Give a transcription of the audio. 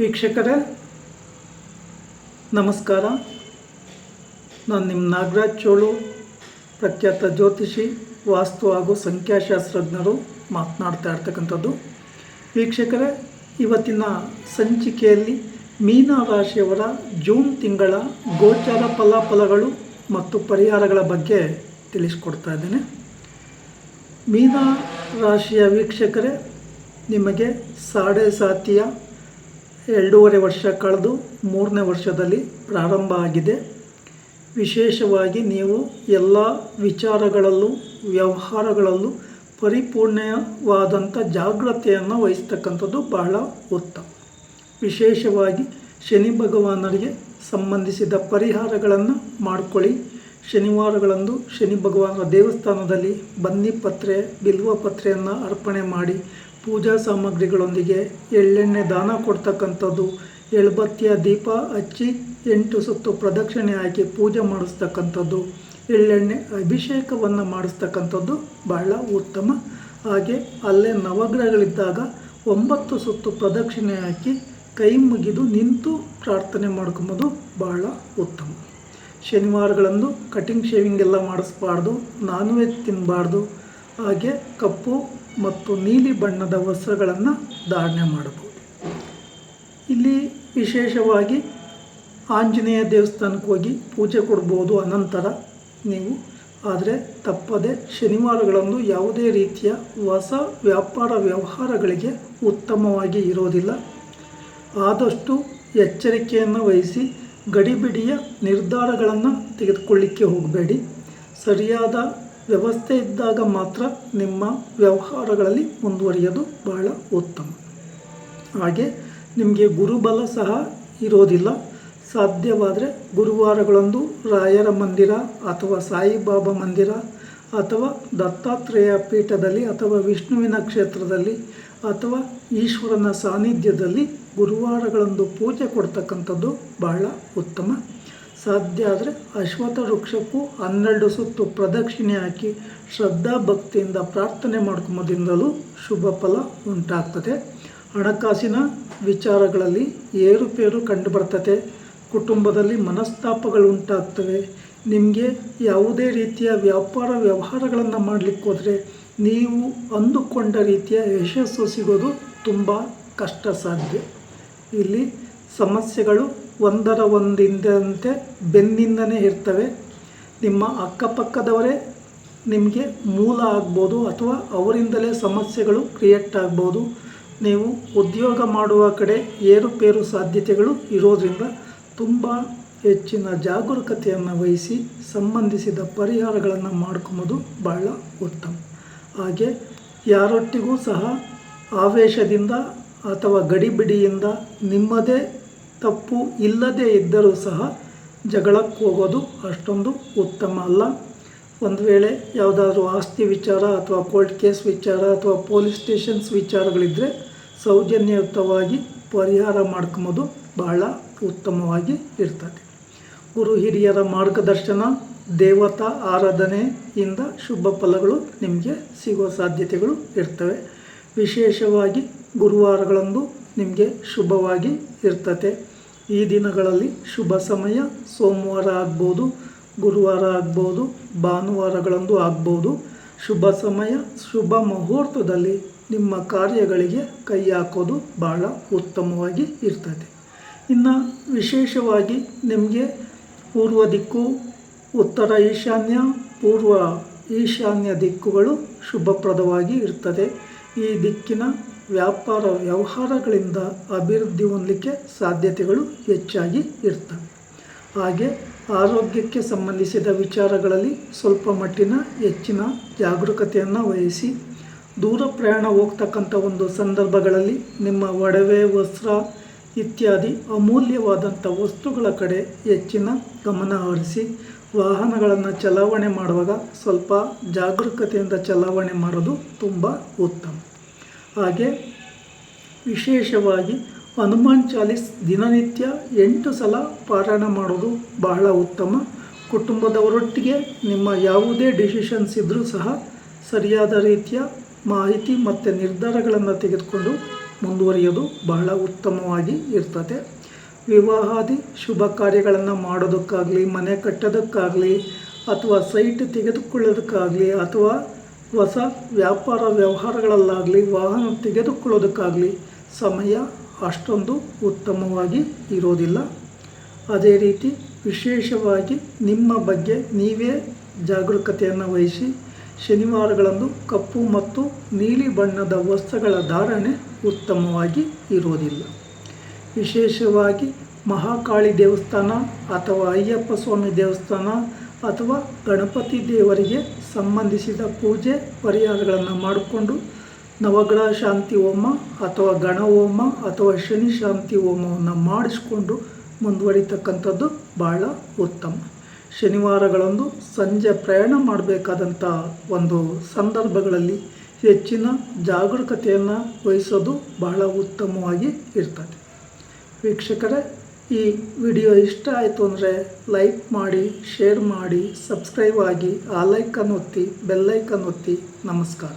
ವೀಕ್ಷಕರೇ, ನಮಸ್ಕಾರ. ನಾನು ನಿಮ್ಮ ನಾಗರಾಜ್ ಚೋಳು, ಪ್ರಖ್ಯಾತ ಜ್ಯೋತಿಷಿ, ವಾಸ್ತು ಹಾಗೂ ಸಂಖ್ಯಾಶಾಸ್ತ್ರಜ್ಞರು ಮಾತನಾಡ್ತಾ ಇರ್ತಕ್ಕಂಥದ್ದು. ವೀಕ್ಷಕರೇ, ಇವತ್ತಿನ ಸಂಚಿಕೆಯಲ್ಲಿ ಮೀನ ರಾಶಿಯವರ ಜೂನ್ ತಿಂಗಳ ಗೋಚರ ಫಲಾಫಲಗಳು ಮತ್ತು ಪರಿಹಾರಗಳ ಬಗ್ಗೆ ತಿಳಿಸ್ಕೊಡ್ತಾ ಇದ್ದೇನೆ. ಮೀನ ರಾಶಿಯ ವೀಕ್ಷಕರೇ, ನಿಮಗೆ ಸಾಡೆ ಸಾತಿಯ ಎರಡೂವರೆ ವರ್ಷ ಕಳೆದು ಮೂರನೇ ವರ್ಷದಲ್ಲಿ ಪ್ರಾರಂಭ ಆಗಿದೆ. ವಿಶೇಷವಾಗಿ ನೀವು ಎಲ್ಲ ವಿಚಾರಗಳಲ್ಲೂ, ವ್ಯವಹಾರಗಳಲ್ಲೂ ಪರಿಪೂರ್ಣವಾದಂಥ ಜಾಗ್ರತೆಯನ್ನು ವಹಿಸ್ತಕ್ಕಂಥದ್ದು ಬಹಳ ಉತ್ತಮ ವಿಶೇಷವಾಗಿ ಶನಿ ಭಗವಾನರಿಗೆ ಸಂಬಂಧಿಸಿದ ಪರಿಹಾರಗಳನ್ನು ಮಾಡಿಕೊಳ್ಳಿ. ಶನಿವಾರಗಳಂದು ಶನಿ ಭಗವಾನರ ದೇವಸ್ಥಾನದಲ್ಲಿ ಬನ್ನಿ ಪತ್ರೆ, ಬಿಲ್ವ ಪತ್ರೆಯನ್ನು ಅರ್ಪಣೆ ಮಾಡಿ. ಪೂಜಾ ಸಾಮಗ್ರಿಗಳೊಂದಿಗೆ ಎಳ್ಳೆಣ್ಣೆ ದಾನ ಕೊಡ್ತಕ್ಕಂಥದ್ದು, ಎಳ್ಬತ್ತಿಯ ದೀಪ ಹಚ್ಚಿ ಎಂಟು ಸುತ್ತು ಪ್ರದಕ್ಷಿಣೆ ಹಾಕಿ ಪೂಜೆ ಮಾಡಿಸ್ತಕ್ಕಂಥದ್ದು, ಎಳ್ಳೆಣ್ಣೆ ಅಭಿಷೇಕವನ್ನು ಮಾಡಿಸ್ತಕ್ಕಂಥದ್ದು ಬಹಳ ಉತ್ತಮ. ಹಾಗೆ ಅಲ್ಲೇ ನವಗ್ರಹಗಳಿದ್ದಾಗ ಒಂಬತ್ತು ಸುತ್ತು ಪ್ರದಕ್ಷಿಣೆ ಹಾಕಿ ಕೈ ಮುಗಿದು ನಿಂತು ಪ್ರಾರ್ಥನೆ ಮಾಡ್ಕೊಂಬೋದು ಬಹಳ ಉತ್ತಮ. ಶನಿವಾರಗಳಂದು ಕಟಿಂಗ್ ಶೇವಿಂಗ್ ಎಲ್ಲ ಮಾಡಿಸ್ಬಾರ್ದು, ನಾನ್ ವೆಜ್ ತಿನ್ನಬಾರ್ದು ಹಾಗೆ ಕಪ್ಪು ಮತ್ತು ನೀಲಿ ಬಣ್ಣದ ವಸ್ತ್ರಗಳನ್ನು ಧಾರಣೆ ಮಾಡಬಹುದು. ಇಲ್ಲಿ ವಿಶೇಷವಾಗಿ ಆಂಜನೇಯ ದೇವಸ್ಥಾನಕ್ಕೆ ಹೋಗಿ ಪೂಜೆ ಕೊಡ್ಬೋದು ಅನಂತರ ನೀವು. ಆದರೆ ತಪ್ಪದೆ ಶನಿವಾರಗಳಂದು ಯಾವುದೇ ರೀತಿಯ ಹೊಸ ವ್ಯಾಪಾರ ವ್ಯವಹಾರಗಳಿಗೆ ಉತ್ತಮವಾಗಿ ಇರೋದಿಲ್ಲ. ಆದಷ್ಟು ಎಚ್ಚರಿಕೆಯನ್ನು ವಹಿಸಿ ಗಡಿಬಿಡಿಯ ನಿರ್ಧಾರಗಳನ್ನು ತೆಗೆದುಕೊಳ್ಳಿಕ್ಕೆ ಹೋಗಬೇಡಿ. ಸರಿಯಾದ ವ್ಯವಸ್ಥೆ ಇದ್ದಾಗ ಮಾತ್ರ ನಿಮ್ಮ ವ್ಯವಹಾರಗಳಲ್ಲಿ ಮುಂದುವರಿಯೋದು ಬಹಳ ಉತ್ತಮ. ಹಾಗೆ ನಿಮಗೆ ಗುರುಬಲ ಸಹ ಇರೋದಿಲ್ಲ. ಸಾಧ್ಯವಾದರೆ ಗುರುವಾರಗಳಂದು ರಾಯರ ಮಂದಿರ ಅಥವಾ ಸಾಯಿಬಾಬಾ ಮಂದಿರ ಅಥವಾ ದತ್ತಾತ್ರೇಯ ಪೀಠದಲ್ಲಿ ಅಥವಾ ವಿಷ್ಣುವಿನ ಕ್ಷೇತ್ರದಲ್ಲಿ ಅಥವಾ ಈಶ್ವರನ ಸಾನ್ನಿಧ್ಯದಲ್ಲಿ ಗುರುವಾರಗಳಂದು ಪೂಜೆ ಕೊಡ್ತಕ್ಕಂಥದ್ದು ಬಹಳ ಉತ್ತಮ ಸಾಧ್ಯ ಆದರೆ ಅಶ್ವತ್ಥ ವೃಕ್ಷಕ್ಕೂ ಹನ್ನೆರಡು ಸುತ್ತು ಪ್ರದಕ್ಷಿಣೆ ಹಾಕಿ ಶ್ರದ್ಧಾ ಭಕ್ತಿಯಿಂದ ಪ್ರಾರ್ಥನೆ ಮಾಡ್ಕೊಂಬೋದ್ರಿಂದಲೂ ಶುಭ ಫಲ ಉಂಟಾಗ್ತದೆ. ಹಣಕಾಸಿನ ವಿಚಾರಗಳಲ್ಲಿ ಏರುಪೇರು ಕಂಡುಬರ್ತದೆ. ಕುಟುಂಬದಲ್ಲಿ ಮನಸ್ತಾಪಗಳು ಉಂಟಾಗ್ತವೆ. ನಿಮಗೆ ಯಾವುದೇ ರೀತಿಯ ವ್ಯಾಪಾರ ವ್ಯವಹಾರಗಳನ್ನು ಮಾಡಲಿಕ್ಕೆ ಹೋದರೆ ನೀವು ಅಂದುಕೊಂಡ ರೀತಿಯ ಯಶಸ್ಸು ಸಿಗೋದು ತುಂಬ ಕಷ್ಟ ಸಾಧ್ಯ ಇಲ್ಲಿ ಸಮಸ್ಯೆಗಳು ಒಂದರ ಒಂದಿಂದಂತೆ ಬೆನ್ನಿಂದನೇ ಇರ್ತವೆ. ನಿಮ್ಮ ಅಕ್ಕಪಕ್ಕದವರೇ ನಿಮಗೆ ಮೂಲ ಆಗ್ಬೋದು ಅಥವಾ ಅವರಿಂದಲೇ ಸಮಸ್ಯೆಗಳು ಕ್ರಿಯೇಟ್ ಆಗ್ಬೋದು. ನೀವು ಉದ್ಯೋಗ ಮಾಡುವ ಕಡೆ ಏರುಪೇರು ಸಾಧ್ಯತೆಗಳು ಇರೋದರಿಂದ ತುಂಬ ಹೆಚ್ಚಿನ ಜಾಗರೂಕತೆಯನ್ನು ವಹಿಸಿ ಸಂಬಂಧಿಸಿದ ಪರಿಹಾರಗಳನ್ನು ಮಾಡ್ಕೊಂಬೋದು ಬಹಳ ಉತ್ತಮ. ಹಾಗೆ ಯಾರೊಟ್ಟಿಗೂ ಸಹ ಆವೇಶದಿಂದ ಅಥವಾ ಗಡಿಬಿಡಿಯಿಂದ ನಿಮ್ಮದೇ ತಪ್ಪು ಇಲ್ಲದೇ ಇದ್ದರೂ ಸಹ ಜಗಳಕ್ಕೆ ಹೋಗೋದು ಅಷ್ಟೊಂದು ಉತ್ತಮ ಅಲ್ಲ. ಒಂದು ವೇಳೆ ಯಾವುದಾದ್ರೂ ಆಸ್ತಿ ವಿಚಾರ ಅಥವಾ ಕೋರ್ಟ್ ಕೇಸ್ ವಿಚಾರ ಅಥವಾ ಪೊಲೀಸ್ ಸ್ಟೇಷನ್ಸ್ ವಿಚಾರಗಳಿದ್ದರೆ ಸೌಜನ್ಯಯುತವಾಗಿ ಪರಿಹಾರ ಮಾಡ್ಕೊಂಬೋದು ಬಹಳ ಉತ್ತಮವಾಗಿ ಇರ್ತದೆ. ಗುರು ಹಿರಿಯರ ಮಾರ್ಗದರ್ಶನ, ದೇವತಾ ಆರಾಧನೆಯಿಂದ ಶುಭ ಫಲಗಳು ನಿಮಗೆ ಸಿಗುವ ಸಾಧ್ಯತೆಗಳು ಇರ್ತವೆ. ವಿಶೇಷವಾಗಿ ಗುರುವಾರಗಳಂದು ನಿಮಗೆ ಶುಭವಾಗಿ ಇರ್ತದೆ ಈ ದಿನಗಳಲ್ಲಿ ಶುಭ ಸಮಯ. ಸೋಮವಾರ ಆಗ್ಬೋದು, ಗುರುವಾರ ಆಗ್ಬೋದು, ಭಾನುವಾರಗಳಂದು ಆಗ್ಬೋದು. ಶುಭ ಸಮಯ, ಶುಭ ಮುಹೂರ್ತದಲ್ಲಿ ನಿಮ್ಮ ಕಾರ್ಯಗಳಿಗೆ ಕೈ ಹಾಕೋದು ಭಾಳ ಉತ್ತಮವಾಗಿ ಇರ್ತದೆ. ಇನ್ನು ವಿಶೇಷವಾಗಿ ನಿಮಗೆ ಪೂರ್ವ ದಿಕ್ಕು, ಉತ್ತರ ಈಶಾನ್ಯ, ಪೂರ್ವ ಈಶಾನ್ಯ ದಿಕ್ಕುಗಳು ಶುಭಪ್ರದವಾಗಿ ಇರ್ತದೆ. ಈ ದಿಕ್ಕಿನ ವ್ಯಾಪಾರ ವ್ಯವಹಾರಗಳಿಂದ ಅಭಿವೃದ್ಧಿ ಹೊಂದಲಿಕ್ಕೆ ಸಾಧ್ಯತೆಗಳು ಹೆಚ್ಚಾಗಿ ಇರ್ತವೆ. ಹಾಗೆ ಆರೋಗ್ಯಕ್ಕೆ ಸಂಬಂಧಿಸಿದ ವಿಚಾರಗಳಲ್ಲಿ ಸ್ವಲ್ಪ ಮಟ್ಟಿನ ಹೆಚ್ಚಿನ ಜಾಗರೂಕತೆಯನ್ನು ವಹಿಸಿ ದೂರ ಪ್ರಯಾಣ ಹೋಗ್ತಕ್ಕಂಥ ಒಂದು ಸಂದರ್ಭಗಳಲ್ಲಿ ನಿಮ್ಮ ಒಡವೆ, ವಸ್ತ್ರ ಇತ್ಯಾದಿ ಅಮೂಲ್ಯವಾದಂಥ ವಸ್ತುಗಳ ಕಡೆ ಹೆಚ್ಚಿನ ಗಮನ ಹರಿಸಿ ವಾಹನಗಳನ್ನು ಚಲಾವಣೆ ಮಾಡುವಾಗ ಸ್ವಲ್ಪ ಜಾಗರೂಕತೆಯಿಂದ ಚಲಾವಣೆ ಮಾಡೋದು ತುಂಬ ಉತ್ತಮ. ಹಾಗೆ ವಿಶೇಷವಾಗಿ ಹನುಮಾನ್ ಚಾಲೀಸ್ ದಿನನಿತ್ಯ ಎಂಟು ಸಲ ಪಾರಾಯಣ ಮಾಡೋದು ಬಹಳ ಉತ್ತಮ. ಕುಟುಂಬದವರೊಟ್ಟಿಗೆ ನಿಮ್ಮ ಯಾವುದೇ ಡಿಸಿಷನ್ಸ್ ಇದ್ದರೂ ಸಹ ಸರಿಯಾದ ರೀತಿಯ ಮಾಹಿತಿ ಮತ್ತು ನಿರ್ಧಾರಗಳನ್ನು ತೆಗೆದುಕೊಂಡು ಮುಂದುವರಿಯೋದು ಬಹಳ ಉತ್ತಮವಾಗಿ ಇರ್ತದೆ. ವಿವಾಹಾದಿ ಶುಭ ಕಾರ್ಯಗಳನ್ನು ಮಾಡೋದಕ್ಕಾಗಲಿ, ಮನೆ ಕಟ್ಟೋದಕ್ಕಾಗಲಿ, ಅಥವಾ ಸೈಟ್ ತೆಗೆದುಕೊಳ್ಳೋದಕ್ಕಾಗಲಿ, ಅಥವಾ ಹೊಸ ವ್ಯಾಪಾರ ವ್ಯವಹಾರಗಳಲ್ಲಾಗಲಿ, ವಾಹನ ತೆಗೆದುಕೊಳ್ಳೋದಕ್ಕಾಗಲಿ ಸಮಯ ಅಷ್ಟೊಂದು ಉತ್ತಮವಾಗಿ ಇರೋದಿಲ್ಲ. ಅದೇ ರೀತಿ ವಿಶೇಷವಾಗಿ ನಿಮ್ಮ ಬಗ್ಗೆ ನೀವೇ ಜಾಗರೂಕತೆಯನ್ನು ವಹಿಸಿ, ಶನಿವಾರಗಳಂದು ಕಪ್ಪು ಮತ್ತು ನೀಲಿ ಬಣ್ಣದ ವಸ್ತ್ರಗಳ ಧಾರಣೆ ಉತ್ತಮವಾಗಿ ಇರೋದಿಲ್ಲ. ವಿಶೇಷವಾಗಿ ಮಹಾಕಾಳಿ ದೇವಸ್ಥಾನ ಅಥವಾ ಅಯ್ಯಪ್ಪ ಸ್ವಾಮಿ ದೇವಸ್ಥಾನ ಅಥವಾ ಗಣಪತಿ ದೇವರಿಗೆ ಸಂಬಂಧಿಸಿದ ಪೂಜೆ ಪರಿಹಾರಗಳನ್ನು ಮಾಡಿಕೊಂಡು ನವಗ್ರಹ ಶಾಂತಿ ಹೋಮ ಅಥವಾ ಗಣ ಹೋಮ ಅಥವಾ ಶನಿ ಶಾಂತಿ ಹೋಮವನ್ನು ಮಾಡಿಸ್ಕೊಂಡು ಮುಂದುವರಿತಕ್ಕಂಥದ್ದು ಬಹಳ ಉತ್ತಮ. ಶನಿವಾರಗಳಂದು ಸಂಜೆ ಪ್ರಯಾಣ ಮಾಡಬೇಕಾದಂಥ ಒಂದು ಸಂದರ್ಭಗಳಲ್ಲಿ ಹೆಚ್ಚಿನ ಜಾಗರೂಕತೆಯನ್ನು ವಹಿಸೋದು ಬಹಳ ಉತ್ತಮವಾಗಿ ಇರ್ತದೆ. ವೀಕ್ಷಕರೇ ಈ ವಿಡಿಯೋ ಇಷ್ಟ ಆಯಿತು ಅಂದರೆ ಲೈಕ್ ಮಾಡಿ, ಶೇರ್ ಮಾಡಿ, ಸಬ್ಸ್ಕ್ರೈಬ್ ಆಗಿ ಆ ಲೈಕನ್ನು ಒತ್ತಿ ಬೆಲ್ಲೈಕನ್ ಒತ್ತಿ. ನಮಸ್ಕಾರ.